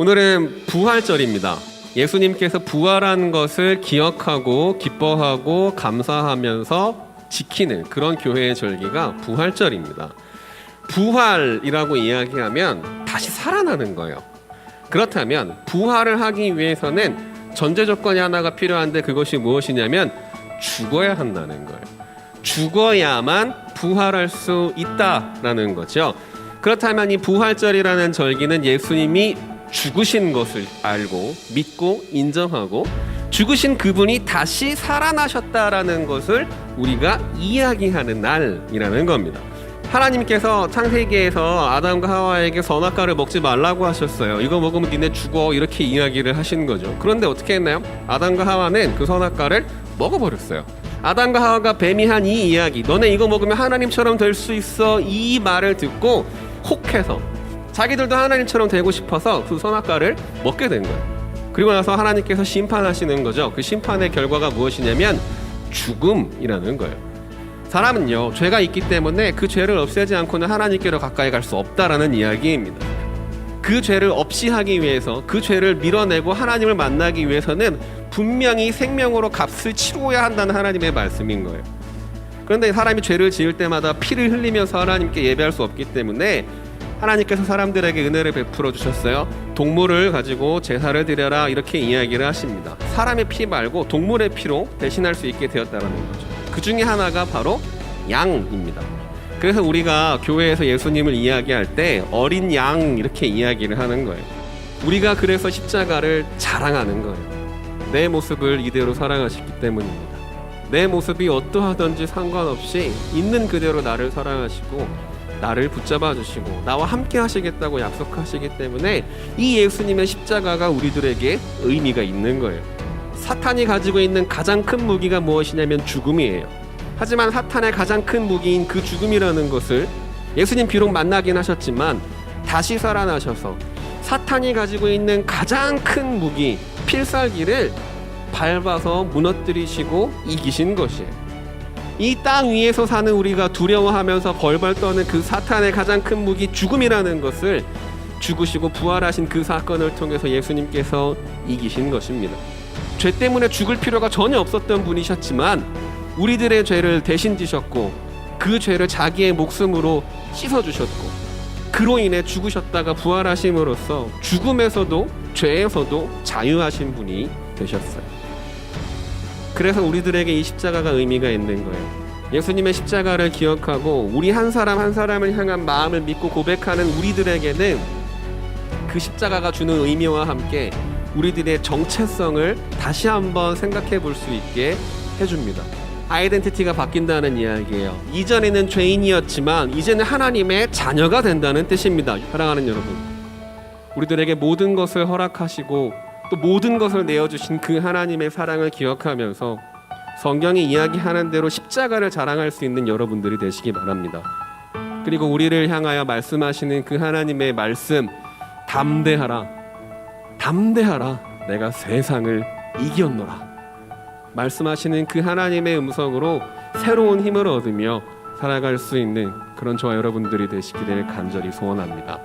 오늘은 부활절입니다. 예수님께서 부활한 것을 기억하고 기뻐하고 감사하면서 지키는 그런 교회의 절기가 부활절입니다. 부활이라고 이야기하면 다시 살아나는 거예요. 그렇다면 부활을 하기 위해서는 전제 조건이 하나가 필요한데 그것이 무엇이냐면 죽어야 한다는 거예요. 죽어야만 부활할 수 있다라는 거죠. 그렇다면 이 부활절이라는 절기는 예수님이 죽으신 것을 알고 믿고 인정하고 죽으신 그분이 다시 살아나셨다라는 것을 우리가 이야기하는 날이라는 겁니다. 하나님께서 창세기에서 아담과 하와에게 선악과를 먹지 말라고 하셨어요. 이거 먹으면 니네 죽어 이렇게 이야기를 하신 거죠. 그런데 어떻게 했나요? 아담과 하와는 그 선악과를 먹어버렸어요. 아담과 하와가 뱀이 한 이 이야기, 너네 이거 먹으면 하나님처럼 될 수 있어 이 말을 듣고 혹해서 자기들도 하나님처럼 되고 싶어서 그 선악과를 먹게 된 거예요. 그리고 나서 하나님께서 심판하시는 거죠. 그 심판의 결과가 무엇이냐면 죽음이라는 거예요. 사람은요 죄가 있기 때문에 그 죄를 없애지 않고는 하나님께로 가까이 갈 수 없다라는 이야기입니다. 그 죄를 없이 하기 위해서 그 죄를 밀어내고 하나님을 만나기 위해서는 분명히 생명으로 값을 치루어야 한다는 하나님의 말씀인 거예요. 그런데 사람이 죄를 지을 때마다 피를 흘리면서 하나님께 예배할 수 없기 때문에 하나님께서 사람들에게 은혜를 베풀어 주셨어요. 동물을 가지고 제사를 드려라 이렇게 이야기를 하십니다. 사람의 피 말고 동물의 피로 대신할 수 있게 되었다는 거죠. 그 중에 하나가 바로 양입니다. 그래서 우리가 교회에서 예수님을 이야기할 때 어린 양 이렇게 이야기를 하는 거예요. 우리가 그래서 십자가를 자랑하는 거예요. 내 모습을 이대로 사랑하시기 때문입니다. 내 모습이 어떠하든지 상관없이 있는 그대로 나를 사랑하시고 나를 붙잡아 주시고 나와 함께 하시겠다고 약속하시기 때문에 이 예수님의 십자가가 우리들에게 의미가 있는 거예요. 사탄이 가지고 있는 가장 큰 무기가 무엇이냐면 죽음이에요. 하지만 사탄의 가장 큰 무기인 그 죽음이라는 것을 예수님 비록 만나긴 하셨지만 다시 살아나셔서 사탄이 가지고 있는 가장 큰 무기 필살기를 밟아서 무너뜨리시고 이기신 것이에요. 이 땅 위에서 사는 우리가 두려워하면서 벌벌 떠는 그 사탄의 가장 큰 무기 죽음이라는 것을 죽으시고 부활하신 그 사건을 통해서 예수님께서 이기신 것입니다. 죄 때문에 죽을 필요가 전혀 없었던 분이셨지만 우리들의 죄를 대신 지셨고 그 죄를 자기의 목숨으로 씻어 주셨고 그로 인해 죽으셨다가 부활하심으로써 죽음에서도 죄에서도 자유하신 분이 되셨어요. 그래서 우리들에게 이 십자가가 의미가 있는 거예요. 예수님의 십자가를 기억하고 우리 한 사람 한 사람을 향한 마음을 믿고 고백하는 우리들에게는 그 십자가가 주는 의미와 함께 우리들의 정체성을 다시 한번 생각해 볼 수 있게 해줍니다. 아이덴티티가 바뀐다는 이야기예요. 이전에는 죄인이었지만 이제는 하나님의 자녀가 된다는 뜻입니다. 사랑하는 여러분, 우리들에게 모든 것을 허락하시고 또 모든 것을 내어주신 그 하나님의 사랑을 기억하면서 성경이 이야기하는 대로 십자가를 자랑할 수 있는 여러분들이 되시기 바랍니다. 그리고 우리를 향하여 말씀하시는 그 하나님의 말씀 담대하라 담대하라 내가 세상을 이겼노라 말씀하시는 그 하나님의 음성으로 새로운 힘을 얻으며 살아갈 수 있는 그런 저와 여러분들이 되시기를 간절히 소원합니다.